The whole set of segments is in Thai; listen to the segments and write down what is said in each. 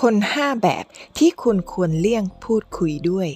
คนห้าแบบที่คุณควรเลี่ยงพูดคุยด้วย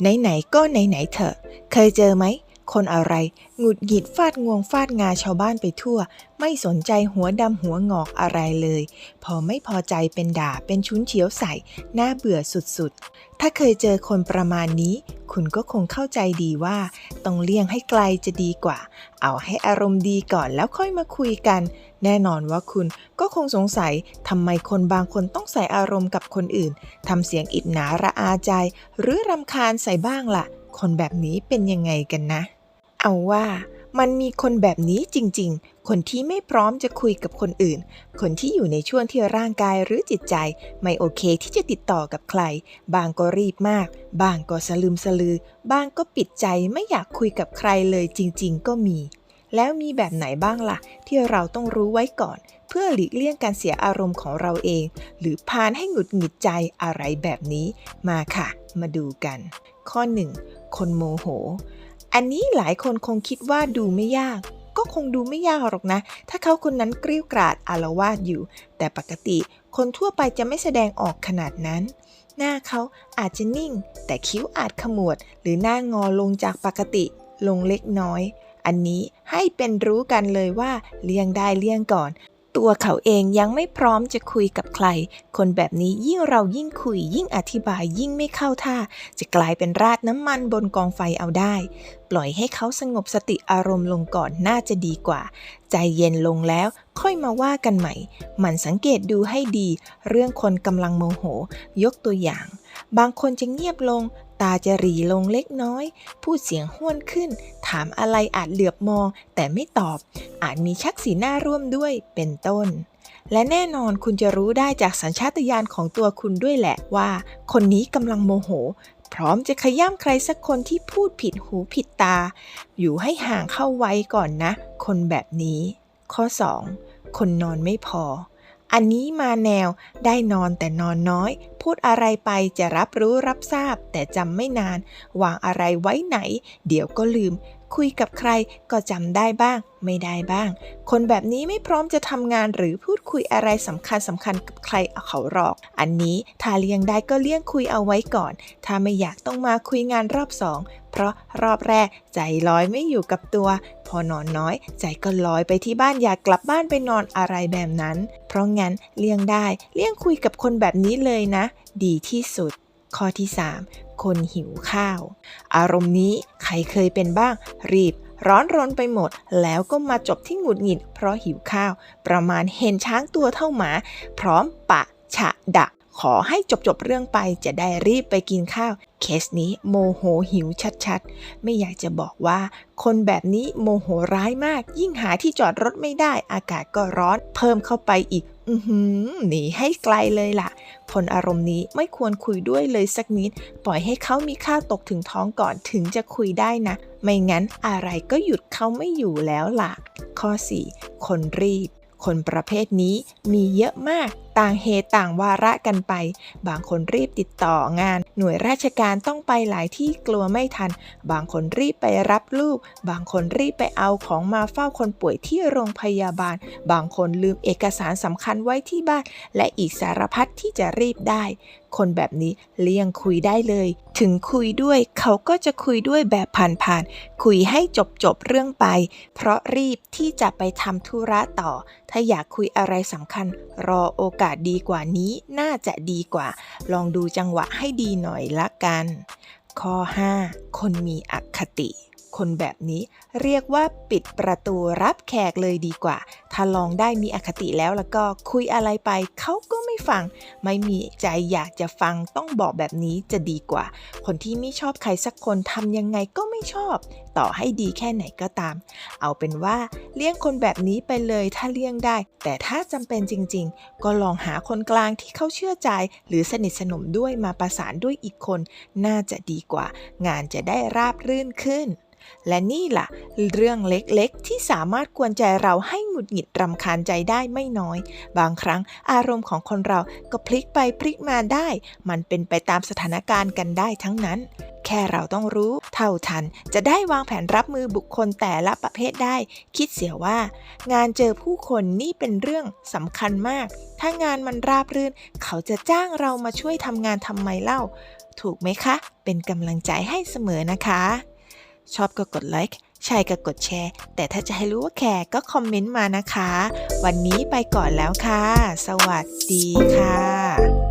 ไหนๆก็ไหนๆเถอะ เคยเจอไหม คนอะไรหงุดหงิดฟาดงวงฟาดงาชาวบ้านไปทั่ว ไม่สนใจหัวดำหัวงอกอะไรเลย พอไม่พอใจเป็นด่าเป็นชุนเฉียวใส่หน่าเบื่อสุดๆ ถ้าเคยเจอคนประมาณนี้ คุณก็คงเข้าใจดีว่า ต้องเลี่ยงให้ไกลจะดีกว่า เอาให้อารมณ์ดีก่อนแล้วค่อยมาคุยกัน แน่นอนว่าคุณก็คงสงสัยทำไมคนบางคนต้องใส่อารมณ์กับคนอื่นทำเสียงอิดหนาระอาใจ หรือรำคาญใส่บ้างล่ะคนแบบนี้เป็นยังไงกันนะ เอาว่ามันมีคนแบบนี้จริงๆ คนที่ไม่พร้อมจะคุยกับคนอื่น คนที่อยู่ในช่วงที่ร่างกายหรือจิตใจ ไม่โอเคที่จะติดต่อกับใคร บางก็รีบมาก บางก็สลืมสลือ บางก็ปิดใจไม่อยากคุยกับใครเลยจริงๆ ก็มี แล้วมีแบบไหนบ้างล่ะ ที่เราต้องรู้ไว้ก่อน เพื่อหลีกเลี่ยงการเสียอารมณ์ของเราเอง หรือพานให้หงุดหงิดใจอะไรแบบนี้ มาค่ะ มาดูกัน ข้อ 1. คนโมโห อันนี้หลายคนคงคิดว่าดูไม่ยาก ก็คงดูไม่ยากหรอกนะ ถ้าเขาคนนั้นกริ้วกราดอารวาสอยู่ แต่ปกติคนทั่วไปจะไม่แสดงออกขนาดนั้น หน้าเขาอาจจะนิ่ง แต่คิ้วอาจขมวด หรือหน้างอลงจากปกติ ลงเล็กน้อย อันนี้ให้เป็นรู้กันเลยว่าเลี่ยงได้เลี่ยงก่อน ตัวเขาเองยังไม่พร้อมจะคุยกับใคร คนแบบนี้ยิ่งเรายิ่งคุย ยิ่งอธิบายยิ่งไม่เข้าท่า จะกลายเป็นราดน้ำมันบนกองไฟเอาได้ ปล่อยให้เขาสงบสติอารมณ์ลงก่อนน่าจะดีกว่า ใจเย็นลงแล้วค่อยมาว่ากันใหม่ มันสังเกตดูให้ดี เรื่องคนกำลังโมโห ยกตัวอย่าง บางคนจะเงียบลง ตาจะหรีลงเล็กน้อย พูดเสียงห้วนขึ้น ถามอะไรอาจเหลือบมอง แต่ไม่ตอบ อาจมีชักสีหน้าร่วมด้วยเป็นต้น และแน่นอนคุณจะรู้ได้จากสัญชาตญาณของตัวคุณด้วยแหละว่า คนนี้กำลังโมโห พร้อมจะขย้ำใครสักคนที่พูดผิดหูผิดตา อยู่ให้ห่างเข้าไว้ก่อนนะ คนแบบนี้ ข้อ 2. คนนอนไม่พอ อันนี้มาแนวได้นอนแต่นอนน้อย พูดอะไรไปจะรับรู้รับทราบ แต่จำไม่นาน วางอะไรไว้ไหน เดี๋ยวก็ลืม คุยกับใครก็จำได้บ้าง ไม่ได้บ้าง คนแบบนี้ไม่พร้อมจะทำงานหรือพูดคุยอะไรสำคัญสำคัญกับใครเขาหรอก อันนี้ถ้าเลี่ยงได้ก็เลี่ยงคุยเอาไว้ก่อน ถ้าไม่อยากต้องมาคุยงานรอบสองเพราะรอบแรกใจลอยไม่อยู่กับตัว พอนอนน้อย ใจก็ลอยไปที่บ้านอยากกลับบ้านไปนอนอะไรแบบนั้น เพราะงั้นเลี่ยงได้เลี่ยงคุยกับคนแบบนี้เลยนะ ดีที่สุดข้อที่ 3 คนหิวข้าว อารมณ์นี้ใครเคยเป็นบ้าง รีบ ร้อนรนไปหมด แล้วก็มาจบที่หงุดหงิด เพราะหิวข้าว ประมาณเห็นช้างตัวเท่าหมา พร้อมปะฉะดะ ขอให้จบจบๆเรื่องไปจะได้รีบไปกินข้าว เคสนี้โมโหหิวชัดๆ ไม่อยากจะบอกว่า คนแบบนี้โมโหร้ายมาก ยิ่งหาที่จอดรถไม่ได้ อากาศก็ร้อน เพิ่มเข้าไปอีกอืหหนีให้ไกลเลยล่ะคนอารมณ์นี้ไม่ควรคุยด้วยเลยสักนิด ปล่อยให้เขามีข้าวตกถึงท้องก่อนถึงจะคุยได้นะ ไม่งั้นอะไรก็หยุดเขาไม่อยู่แล้วล่ะ ข้อ 4 คนรีบ คนประเภทนี้มีเยอะมาก ต่างเหตุต่างวาระกันไป บางคนรีบติดต่องาน หน่วยราชการต้องไปหลายที่กลัวไม่ทัน บางคนรีบไปรับลูก บางคนรีบไปเอาของมาเฝ้าคนป่วยที่โรงพยาบาล บางคนลืมเอกสารสำคัญไว้ที่บ้าน และอีกสารพัดที่จะรีบได้ คนแบบนี้เลี่ยงคุยได้เลย ถึงคุยด้วยเขาก็จะคุยด้วยแบบผ่านๆ คุยให้จบจบๆเรื่องไป เพราะรีบที่จะไปทำธุระต่อ ถ้าอยากคุยอะไรสำคัญรอโอกาสดีกว่านี้น่าจะดีกว่า ลองดูจังหวะให้ดีหน่อยละกัน ข้อ 5 คนมีอคติ คนแบบนี้เรียกว่าปิดประตูรับแขกเลยดีกว่าาลองได้มีอคติแล้วแล้วก็คุยอะไรไปเขาก็ไม่ฟัง ไม่มีใจอยากจะฟังต้องบอกแบบนี้จะดีกว่า คนที่ไม่ชอบใครสักคนทำยังไงก็ไม่ชอบ ต่อให้ดีแค่ไหนก็ตาม เอาเป็นว่าเลี่ยงคนแบบนี้ไปเลยถ้าเลี่ยงได้ แต่ถ้าจำเป็นจริง ๆ ก็ลองหาคนกลางที่เขาเชื่อใจ หรือสนิทสนมด้วยมาประสานด้วยอีกคน น่าจะดีกว่า งานจะได้ราบรื่นขึ้น และนี่ล่ะ เรื่องเล็กๆ ที่สามารถกวนใจเราให้หงุดหงิดรำคาญใจได้ไม่น้อย บางครั้งอารมณ์ของคนเราก็พลิกไปพลิกมาได้ มันเป็นไปตามสถานการณ์กันได้ทั้งนั้น แค่เราต้องรู้ เท่าทันจะได้วางแผนรับมือบุคคลแต่ละประเภทได้ คิดเสียว่า งานเจอผู้คนนี่เป็นเรื่องสำคัญมาก ถ้างานมันราบรื่น เขาจะจ้างเรามาช่วยทำงานทำไมเล่า ถูกไหมคะ เป็นกำลังใจให้เสมอนะคะ ชอบก็กดไลค์ใช่ก็กดแชร์ แต่ถ้าจะให้รู้ว่าแคร์ก็คอมเมนต์มานะคะ วันนี้ไปก่อนแล้วค่ะ สวัสดีค่ะ